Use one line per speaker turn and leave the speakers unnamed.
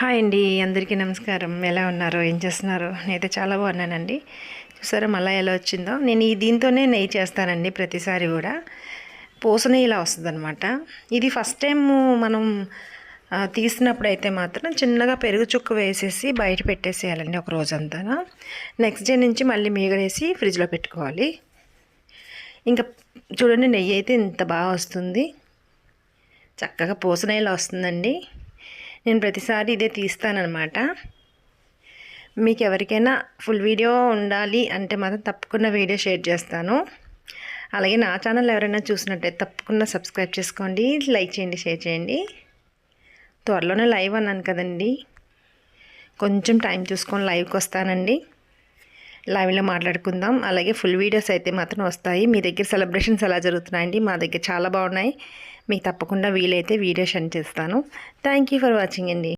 Hi అండి అందరికీ నమస్కారం. ఎలా ఉన్నారు? ఏం చేస్తున్నారు? నేనైతే చాలా బాగున్నానండి. చూసారా మళ్ళీ ఎలా వచ్చిందో? నేను ఈ దీంతోనే నెయ్యి చేస్తానండి ప్రతిసారి కూడా. పూస నెయ్యి ఇలా వస్తుందన్నమాట. ఇది ఫస్ట్ టైం మనం తీసినప్పుడైతే తీసినప్పుడు అయితే మాత్రం చిన్నగా పెరుగు చుక్క వేసేసి బయట పెట్టేసేయాలండి ఒక రోజంతా నెక్స్ట్ డే నుంచి మళ్ళీ మీగడేసి ఫ్రిడ్జ్లో పెట్టుకోవాలి. ఇంకా చూడండి నెయ్యి అయితే ఇంత బాగా వస్తుంది. చక్కగా పూస నెయ్యిలో వస్తుందండి. నేను ప్రతిసారి ఇదే తీస్తానమాట మీకు ఎవరికైనా ఫుల్ వీడియో ఉండాలి అంటే మాత్రం తప్పకుండా వీడియో షేర్ చేస్తాను. అలాగే నా ఛానల్ ఎవరైనా చూసినట్టయితే తప్పకుండా సబ్స్క్రైబ్ చేసుకోండి లైక్ చేయండి షేర్ చేయండి. త్వరలోనే లైవ్ అన్నాను కదండి. కొంచెం టైం చూసుకొని లైవ్కి వస్తానండి. లైవ్లో మాట్లాడుకుందాం. అలాగే ఫుల్ వీడియోస్ అయితే మాత్రం వస్తాయి. మీ దగ్గర సెలబ్రేషన్స్ ఎలా జరుగుతున్నాయండి? మా దగ్గర చాలా బాగున్నాయి. మీకు తప్పకుండా వీలైతే వీడియో సెండ్ చేస్తాను. థ్యాంక్ యూ ఫర్ వాచింగ్ అండి.